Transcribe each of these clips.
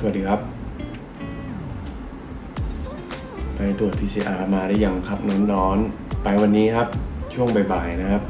สวัสดีครับ ไปตรวจ PCR มาได้ยังครับน้อนๆ ไปวันนี้ครับช่วงบ่ายๆนะครับ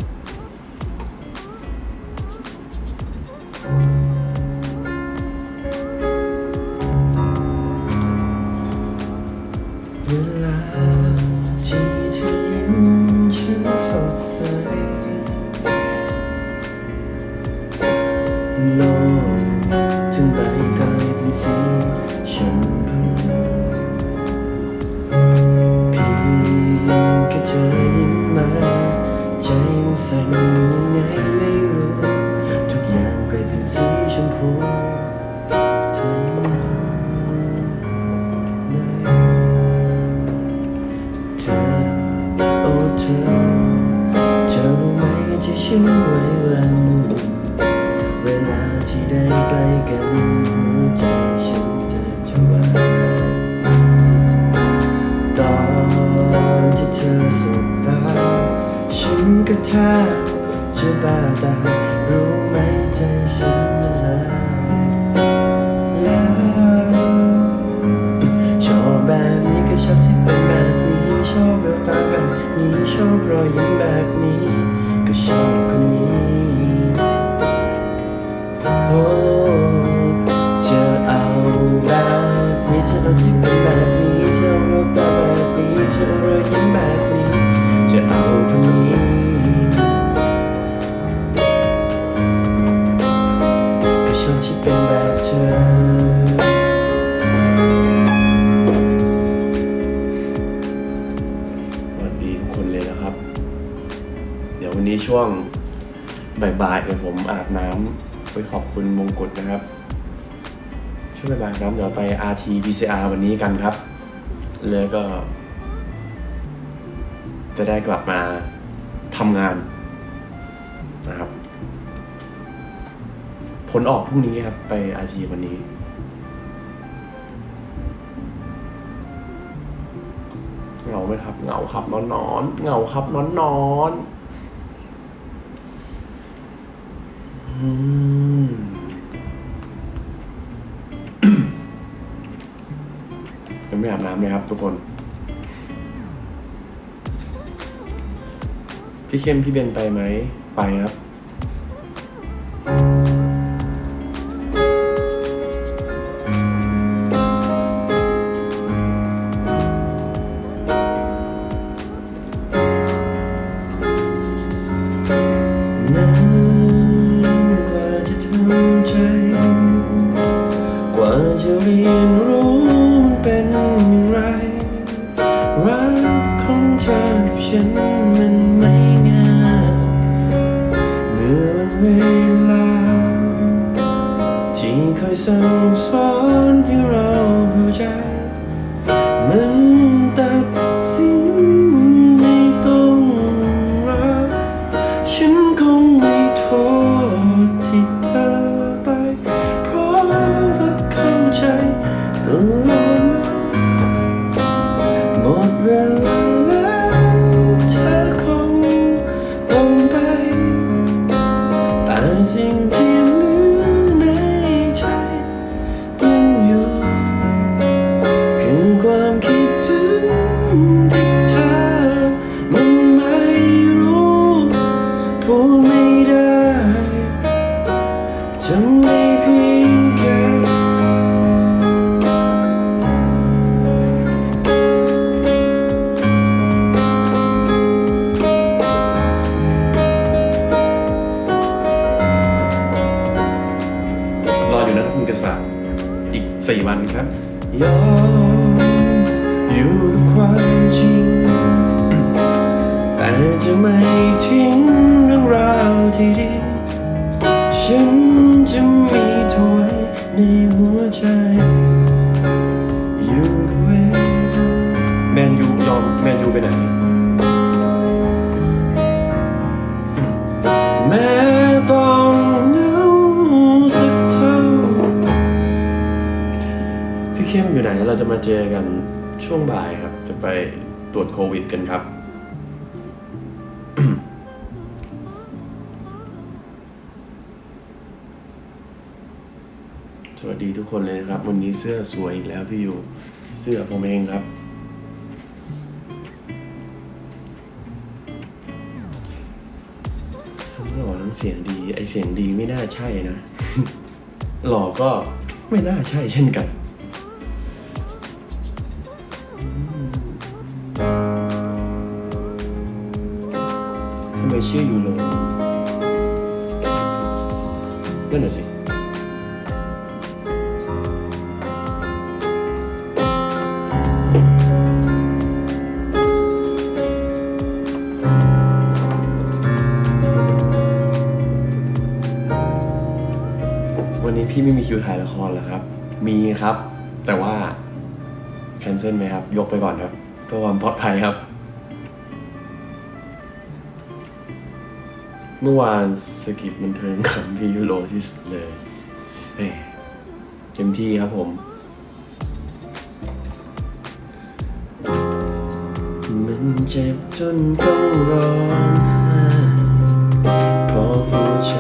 บ่ายเนี่ยผมอาบน้ำไปขอบคุณมงกุฎนะครับ ช่วงบ่ายน้ำเดี๋ยวไป RT VCR วันนี้กันครับ แล้วก็ จะได้กลับมาทำงานนะครับ ผลออกพรุ่งนี้ครับ ไป RT วันนี้เหงาไหมครับ เหงาครับนอนนอน เหงาครับนอนนอน ยังไม่อาบน้ำเลยครับ ทุกคน พี่เข้มพี่เบนไปไหม ไปครับ เคยสั่งสอนให้เราเข้าใจ รวจโควิดกันครับ สวัสดีทุกคนเลยครับ วันนี้เสื้อสวยอีกแล้วพี่อยู่เสื้อผมเองครับหล่อทั้งเสียงดี ไอเสียงดีไม่น่าใช่นะ หล่อก็ไม่น่าใช่เช่นกัน วันนี้พี่ไม่มีคิวถ่ายละครเหรอครับ มีครับ แต่ว่าแคนเซิลไหมครับ ยกไปก่อนครับ เพื่อความปลอดภัยครับ เมื่อวานสกิปบันเทิงขำพี่ยูโรที่สุดเลยเอ้ยเต็มที่ครับผม มันเจ็บจนต้องร้องไห้เพราะหัวใจ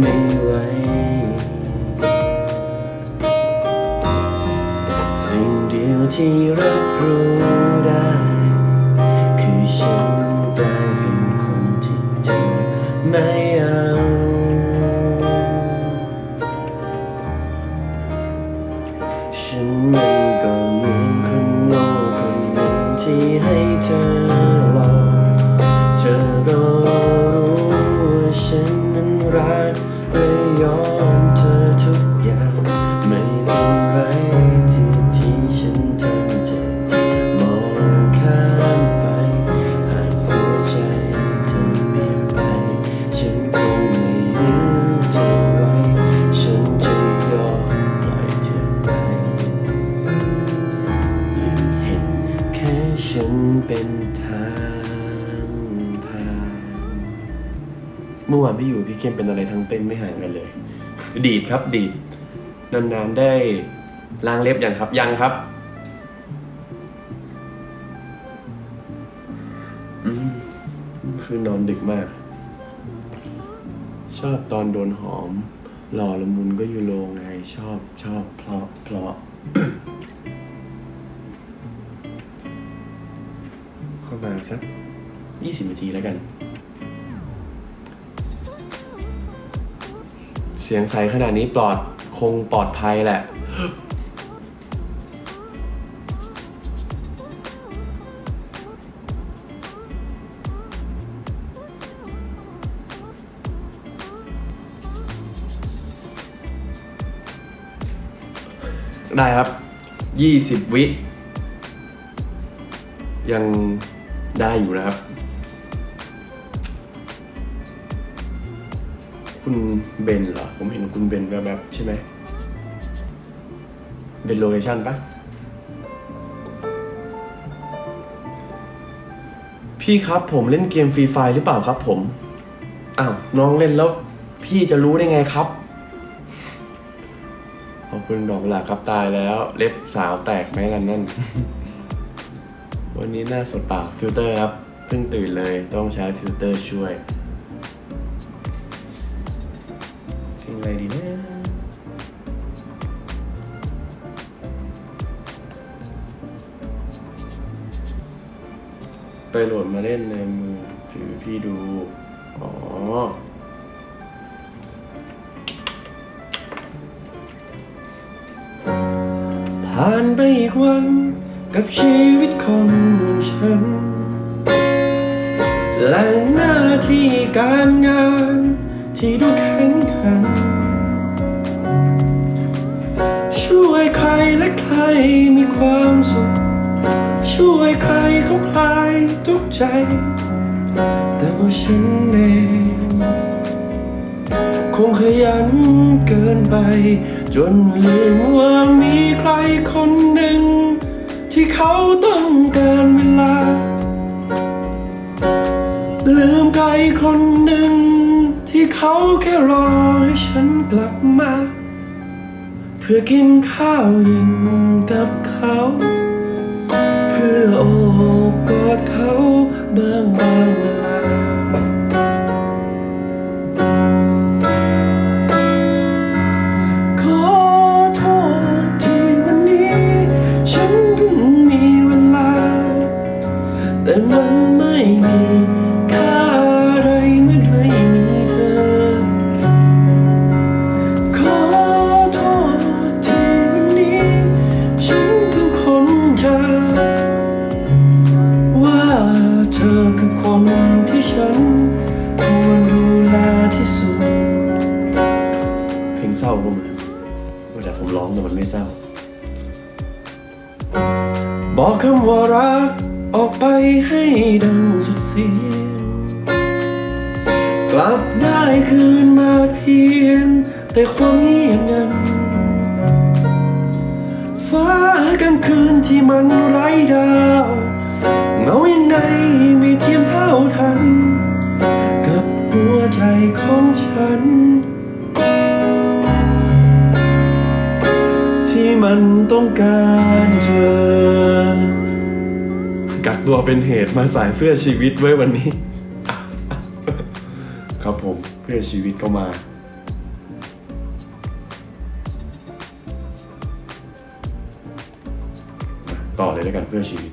ไม่ไหว สิ่งเดียวที่รับรู้ได้ คือฉันกลายเป็นคนที่เธอไม่เอาฉันไมั เข้มเป็นอะไรทั้งเต้นไม่ห่างกันเลย ดีดครับดีดนานๆได้ล้างเล็บยังครับยังครับอืมคือนอนดึกมาก ชอบตอนโดนหอม หล่อละมุนก็อยู่โรไง ชอบชอบเพราะเพราะเข้ามาสักยี่สิบนาทีแล้วกัน สียงใสขนาดนี้ปลอดคงปลอดภัยแหละ ได้ครับยี่สิบวิ ยังได้อยู่นะครับ คุณเบนเหรอ ผมเห็นคุณเบนแบบแบบๆใช่ไหมเบนโลเคชั่นปะพี่ครับผมเล่นเกมฟรีไฟหรือเปล่าครับ ผมอ้าวน้องเล่นแล้ว พี่จะรู้ได้ไงครับขอบคุณดอกหลากครับตายแล้ว เล็บสาวแตกไหมกันนั่น วันนี้หน้าสดปากฟิลเตอร์ครับเพิ่งตื่นเลยต้องใช้ฟิลเตอร์ช่วย ไปโหลดมาเล่นในมือถือพี่ดู อ๋อ ผ่านไปอีกวันกับชีวิตคนอย่างฉัน และหน้าที่การงานที่ดูแข็งขัน ช่วยใครและใคร ใจ แต่ว่าฉันเองคงขยันเกินไป จนลืมว่ามีใครคนหนึ่ง ที่เขาต้องการเวลา ลืมใครคนหนึ่ง ที่เขาแค่รอให้ฉันกลับมา เพื่อกินข้าวเย็นกับเขา คำว่ารักออกไปให้ดังสุดเสียง กลับได้คืนมาเพียงแต่ความเงียบงันฟ้ากลางคืนที่มันไร้ดาวเงายังไงไม่เทียมเท่าทัน กับหัวใจของฉัน ที่มันต้องการเธอ กักตัวเป็นเหตุมาสายเพื่อชีวิตไว้วันนี้ ครับผมเพื่อชีวิตก็มา ต่อเลยแล้วกันเพื่อชีวิต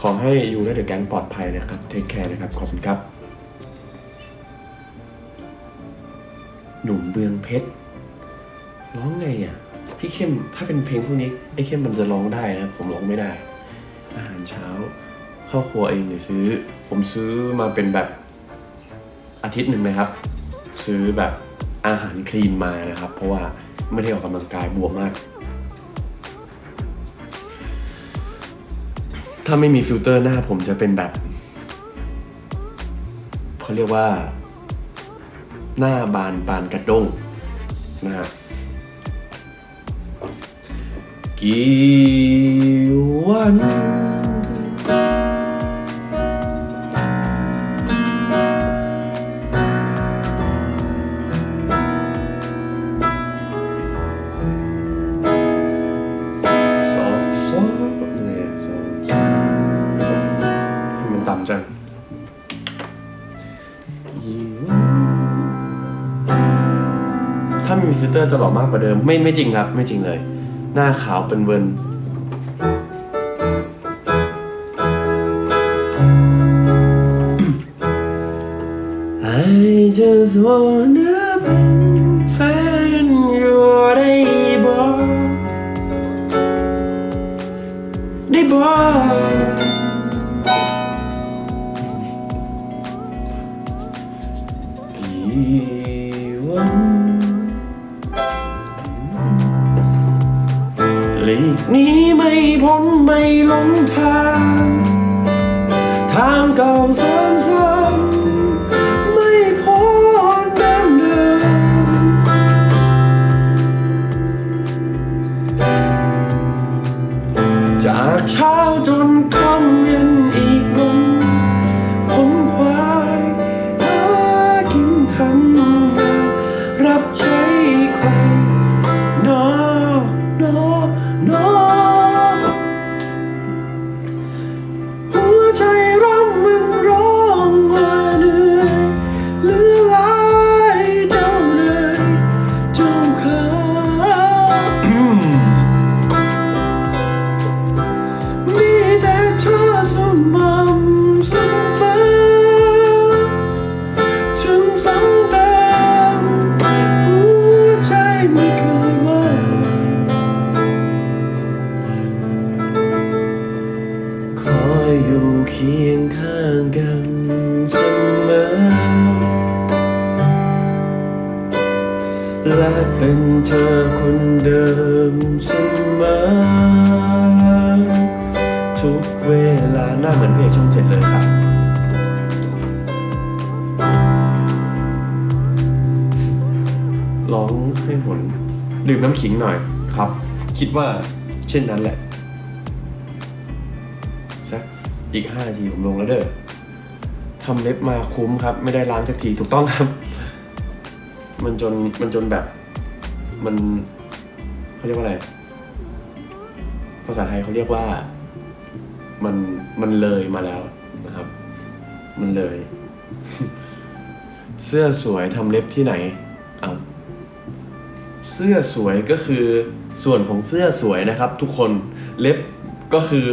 ขอให้ยูและเดอะแก๊งปลอดภัยนะครับ เทคแคร์นะครับ ขอบคุณครับ หนุ่มเบืองเพชรร้องไงอะ พี่เข้มถ้าเป็นเพลงพวกนี้ไอ้เข้มมันจะร้องได้นะ ผมร้องไม่ได้ อาหารเช้าเข้าครัวเองเลยซื้อ ผมซื้อมาเป็นแบบอาทิตย์หนึ่งนะครับ ซื้อแบบอาหารคลีนมานะครับ เพราะว่าไม่ได้ออกกำลังกายบวมมาก ถ้าไม่มีฟิลเตอร์หน้าผมจะเป็นแบบเขาเรียกว่า หน้าบานปานกระด้งนะฮะ กี่วัน สองสองยังไงอะสองสองทำไมมันต่ำจังถ้ามีฟิลเตอร์จะหล่อมากกว่าเดิม ไม่ไม่จริงครับ ไม่จริงเลย หน้าขาวเป็นเวิร์น I just wanna เป็นแฟนอยู่ได้บ่ได้บ่ ขิงหน่อยครับ คิดว่าเช่นนั้นแหละสักอีกห้านาทีผมลงแล้วเด้อทำเล็บมาคุ้มครับ ไม่ได้ล้างสักทีถูกต้องครับ มันจนมันจนแบบ มันเขาเรียกว่าอะไร ภาษาไทยเขาเรียกว่า มันมันเลยมาแล้วนะครับ มันเลย เสื้อสวยทำเล็บที่ไหนเอา เสื้อสวยก็คือส่วนของเสื้อสวยนะครับ ทุกคนเล็บก็คือ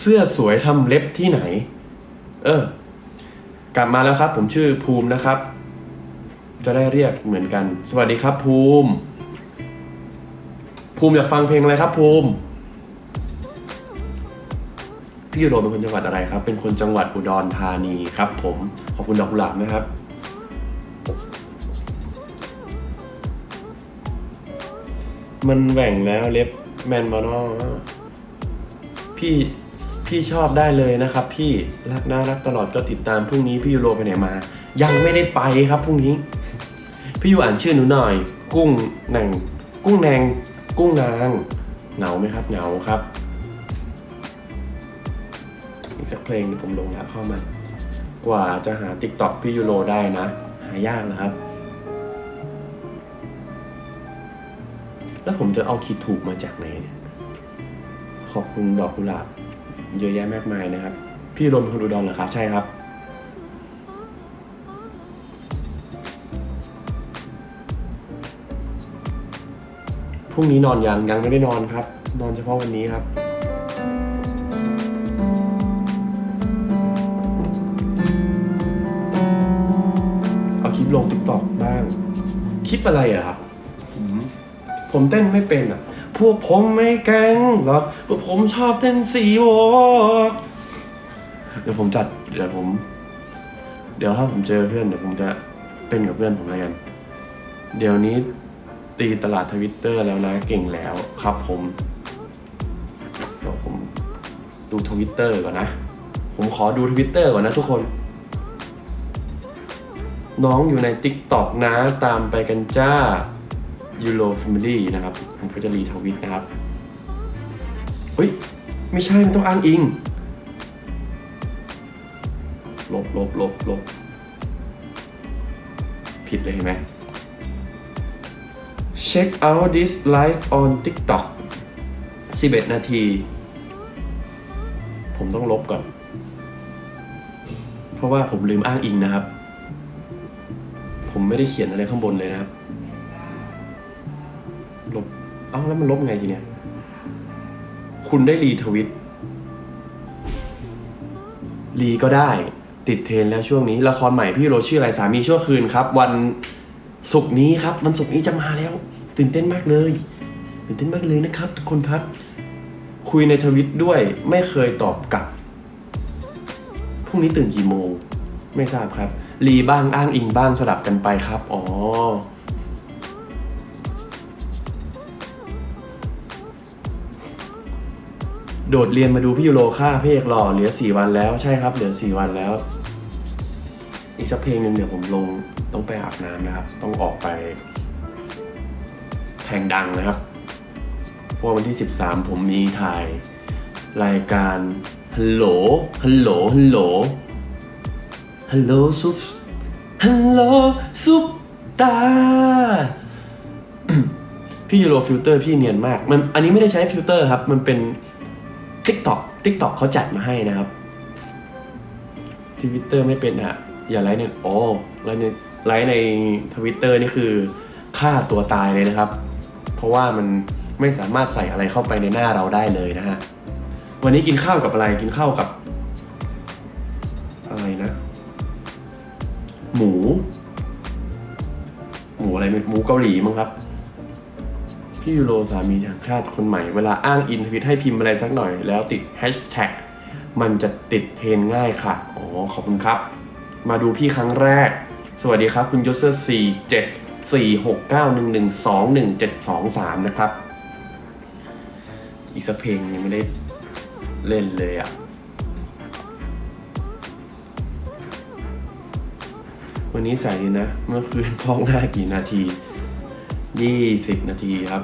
เสื้อสวยทำเล็บที่ไหน เออ กลับมาแล้วครับ ผมชื่อภูมินะครับ จะได้เรียกเหมือนกัน สวัสดีครับ ภูมิ ภูมิอยากฟังเพลงอะไรครับ ภูมิพี่โรเป็นคนจังหวัดอะไรครับ เป็นคนจังหวัดอุดรธานีครับ ผม ขอบคุณดอกกุหลาบนะครับ มันแหว่งแล้วเล็บแมนบอนอพี่พี่ชอบได้เลยนะครับ พี่รักน่ารักตลอดก็ติดตามพรุ่งนี้พี่ยูโรไปไหนมา ยังไม่ได้ไปครับพรุ่งนี้ พี่ยูอ่านชื่อหนูหน่อย กุ้งนางกุ้งแนงกุ้งนางเหงาไหมครับเหงาครับอีกสักเพลงเดี๋ยวผมลงแล้วเข้ามา กว่าจะหาติ๊กต็อกพี่ยูโรได้นะ หายากนะครับ แล้วผมจะเอาคิดถูกมาจากไหนเนี่ย ขอบคุณดอกกุหลาบเยอะแยะมากมายนะครับ พี่รวมคนอุดรเหรอครับ ใช่ครับ พรุ่งนี้นอนยังยังไม่ได้นอนครับ นอนเฉพาะวันนี้ครับเอาคลิปลงติ๊กต็อกบ้าง คลิปอะไรอะครับ ผมเต้นไม่เป็นอะ พวกผมไม่แกล้งหรอกพวกผมชอบเต้นสีโวกเดี๋ยวผมจัด เดี๋ยวผม เดี๋ยวถ้าผมเจอเพื่อนเดี๋ยวผมจะเต้นกับเพื่อนผมแล้วกัน เดี๋ยวนี้ตีตลาดทวิตเตอร์แล้วนะเก่งแล้วครับผมเดี๋ยวผมดูทวิตเตอร์ก่อนนะ ผมขอดูทวิตเตอร์ก่อนนะทุกคน น้องอยู่ใน t ิ k t o k นะตามไปกันจ้า Euro Family นะครับ ผมก็จะรีทวิตนะครับ เฮ้ย ไม่ใช่มันต้องอ้างอิง ลบลบลบลบผิดเลยเห็นไหม Check out this live on TikTok 11 นาที ผมต้องลบก่อน เพราะว่าผมลืมอ้างอิงนะครับ ผมไม่ได้เขียนอะไรข้างบนเลยนะครับ เอ้าแล้วมันลบไงทีเนี้ย คุณได้รีทวิต รีก็ได้ ติดเทรนแล้วช่วงนี้ ละครใหม่พี่โรชื่ออะไรสามีชั่วคืนครับ วันศุกร์นี้ครับ วันศุกร์นี้จะมาแล้ว ตื่นเต้นมากเลย ตื่นเต้นมากเลยนะครับ ทุกคนครับ คุยในทวิตด้วยไม่เคยตอบกลับพรุ่งนี้ตื่นกี่โมง ไม่ทราบครับ รีบ้างอ้างอิงบ้างสลับกันไปครับ อ๋อ โดดเรียนมาดูพี่ยูโรค่าเพกหล่อเหลือสี่วันแล้วใช่ครับ เหลือสี่วันแล้ว อีกสักเพลงหนึ่งเดี๋ยวผมลงต้องไปอาบน้ำนะครับ ต้องออกไปแข่งดังนะครับเพราะวันที่ 13 ผมมีถ่ายรายการฮัลโหลฮัลโหลฮัลโหลฮัลโหลซุปฮัลโหลซุปตาพี่ยูโรฟิลเตอร์พี่เนียนมาก มันอันนี้ไม่ได้ใช้ฟิลเตอร์ครับ มันเป็น TikTok TikTok เขาจัดมาให้นะครับทวิตเตอร์ไม่เป็นอะอย่าไลค์ในโอ้ไลค์ในไลค์ในทวิตเตอร์นี่คือฆ่าตัวตายเลยนะครับ เพราะว่ามันไม่สามารถใส่อะไรเข้าไปในหน้าเราได้เลยนะฮะวันนี้กินข้าวกับอะไรกินข้าวกับ อะไรนะ หมู หมูอะไรไม่หมูเกาหลีมั้งครับ พี่ยูโรสามีต่างชาติคนใหม่ เวลาอ้างอินทวิตให้พิมพ์อะไรสักหน่อย แล้วติดแฮชแท็กมันจะติดเทรนง่ายค่ะ อ๋อ ขอบคุณครับ มาดูพี่ครั้งแรก สวัสดีครับ คุณยศเสี่เจ็ดสี่หกเก้าหนึ่งหนึ่งสองหนึ่งเจ็ดสองสามนะครับ อีกสักเพลงยังไม่ได้เล่นเลยอะ วันนี้ใส่นะ เมื่อคืนพองหน้ากี่นาที ยี่สิบนาทีครับ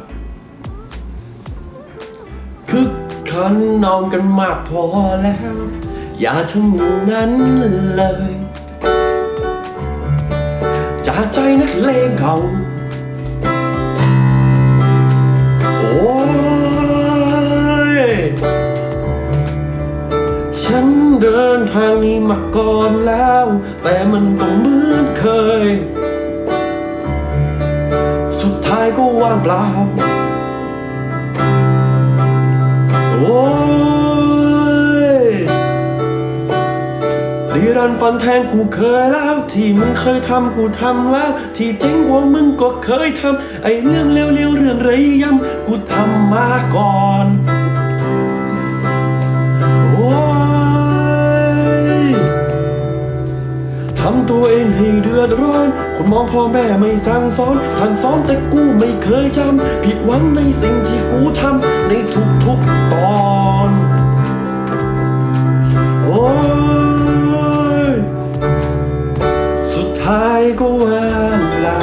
คึกคันนอนกันมากพอแล้ว อย่าทำอย่างนั้นเลย จากใจนักเลงเขาโอ้ยฉันเดินทางนี้มาก่อนแล้ว แต่มันก็เหมือนเคย ท้ายก็ว่างเปล่า โอ้ยดีรันฟันแทงกูเคยแล้ว ที่มึงเคยทำกูทำแล้ว ที่เจ๋งกว่ามึงก็เคยทำไอ้เรื่องเร็วๆเรื่องไรยำกูทำมาก่อนำตัวเองให้เดือดร้อน คนมองพ่อแม่ไม่สั่งสอนท่านสอนแต่กูไม่เคยจำ ผิดหวังในสิ่งที่กูทำในทุกๆตอนโอ้ยสุดท้ายก็ว่างเปล่า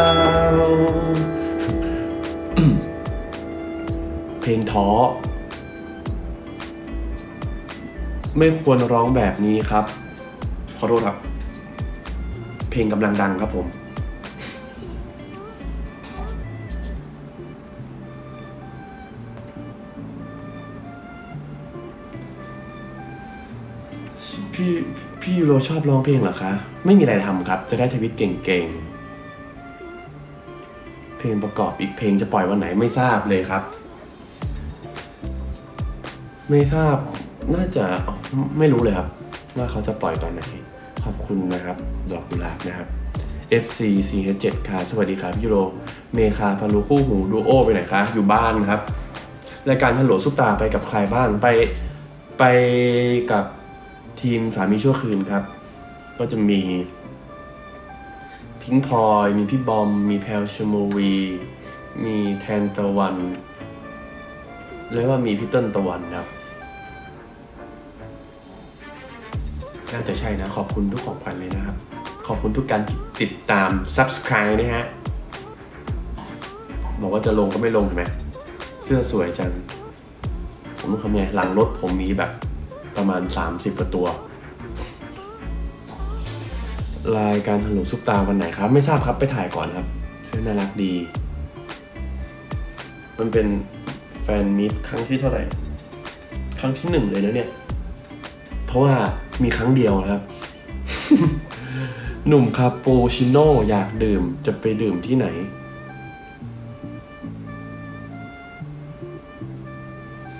เพลงท้อไม่ควรร้องแบบนี้ครับ ขอโทษครับ เพลงกำลังดังครับผม พี่พี่ยูโรชอบร้องเพลงเหรอคะ ไม่มีอะไรทำครับ จะได้ทวิตเก่งๆ เพลงประกอบอีกเพลงจะปล่อยวันไหนไม่ทราบเลยครับ ไม่ทราบน่าจะไม่รู้เลยครับ ว่าเขาจะปล่อยตอนไหน ขอบคุณนะครับดอกกุหลาบนะครับ FC CH7 ค่ะ สวัสดีครับพี่โร เมคาพารุคู่หูดูโอไปไหนคะ อยู่บ้านครับ รายการฮัลโหลซุปตาไปกับใครบ้าง ไปไปกับทีมสามีชั่วคืนครับ ก็จะมี พิงพลอย มีพี่บอม มีแพลชโมวี มีแทนตะวัน แล้วก็มีพี่ต้นตะวันครับ น่าจะใช่นะ ขอบคุณทุกของขวัญเลยนะครับ ขอบคุณทุกการติดตาม subscribe นะฮะ บอกว่าจะลงก็ไม่ลงเห็นไหม เสื้อสวยจัง ผมต้องทำไง หลังรถผมมีแบบประมาณ 30กว่าตัว รายการถลุงซุปตาวันไหนครับ ไม่ทราบครับไปถ่ายก่อนครับ เสื้อน่ารักดี มันเป็นแฟนมิตครั้งที่เท่าไหร่ ครั้งที่หนึ่งเลยนะเนี่ย ราะว่ามีครั้งเดียวนะครับ หนุ่มคาปูชิโน่อยากดื่มจะไปดื่มที่ไหน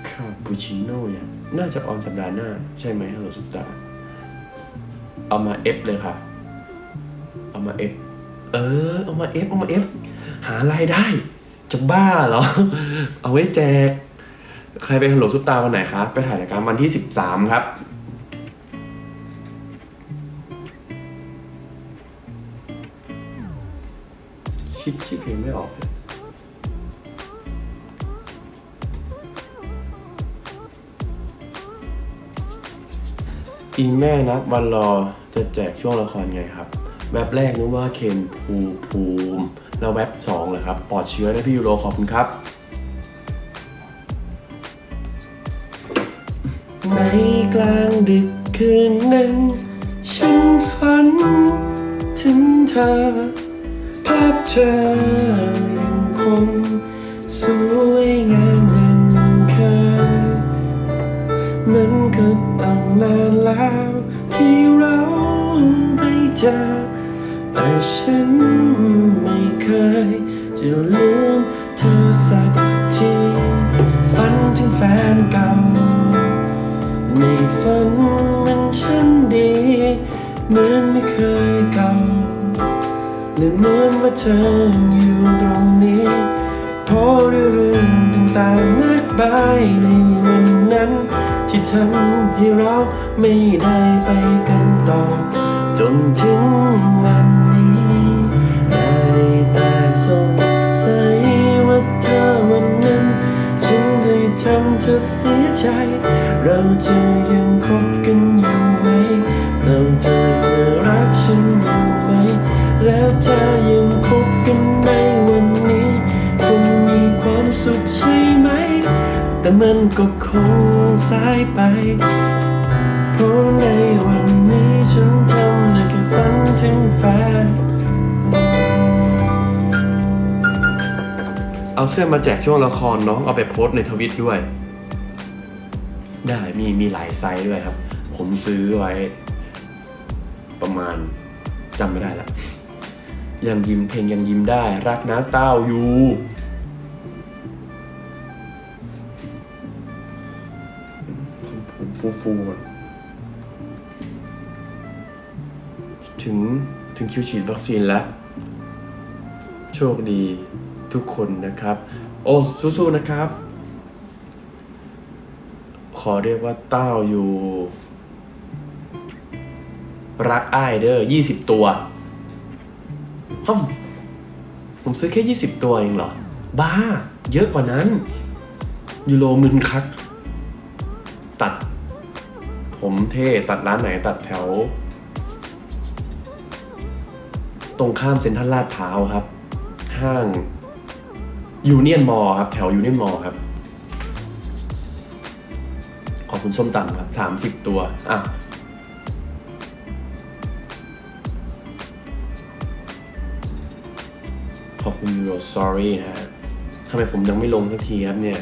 คาปูชิโน่ยังน่าจะออนสัปดาห์หน้า ใช่ไหมฮัลโหลสุดตาเอามาเอฟเลยค่ะ เอามาเอฟเออ เอามาเอฟเอามาเอฟหารายได้ จะบ้าเหรอ เอาไว้แจก ใครไปฮัลโหลซุปตาวันไหนครับ ไปถ่ายรายการวันที่สิบสามครับ คิดชื่อเพลงไม่ออกเลยอีแม่นับวันรอจะแจกช่วงละครไงครับ แว็บแรกนึกว่าเคนภูภูมิ แล้วแว็บสองเหรอครับปลอดเชื้อนะพี่ยูโรขอบคุณครับในกลางดึกคืนหนึ่ง ฉันฝันถึงเธอ ภาพเธอยังคงสวยงามดังเคยมันก็ตั้งนานแล้วที่เราไม่เจอแต่ฉันไม่เคยจะลืมเธอสักทีฝันถึงแฟนเก่าไม่ฝันมันฉันดีเหมือนไม่เคยเก่า และเหมือนว่าเธออยู่ตรงนี้เพราะเรื่องต่างๆมากมายในวันนั้น ที่ทำให้เราไม่ได้ไปกันต่อ จนถึงวันนี้ได้แต่สงสัยว่าเธอวันนั้น ฉันได้ทำเธอเสียใจ เราจะยังคบกันอยู่ไหมเราจะ แล้วจะยังคบกันในวันนี้คงมีความสุขใช่ไหม แต่มันก็คงสายไป เพราะในวันนี้ฉันทำได้แค่ฝันถึงแฟนเอาเสื้อมาแจกช่วงละครเนาะเอาไปโพสต์ในทวิตด้วย ได้มีมีหลายไซส์ด้วยครับ ผมซื้อไว้ ประมาณจำไม่ได้และ ยังยิ้มเพลงยังยิ้มได้ รักนะเต้าอยู่ฟูฟูๆอะถึงถึงคิวฉีดวัคซีนแล้ว โชคดีทุกคนนะครับ โอ้สู้ๆนะครับ ขอเรียกว่าเต้าอยู่ รักอ้ายเด้อยี่สิบตัว ฮ่อมผมซื้อแค่ยี่สิบตัวเองเหรอ บ้า เยอะกว่านั้น ยูโรมึนคัก ตัด ผมเท่ตัดร้านไหนตัดแถว ตรงข้ามเซ็นทรัลลาดพร้าวครับ ห้างยูเนียนมอครับ แถวยูเนียนมอครับ ขอบคุณส้มตำครับสามสิบตัว อะ ขอบคุณ Euro Sorry นะฮะทำไมผมยังไม่ลงสักทีครับเนี่ย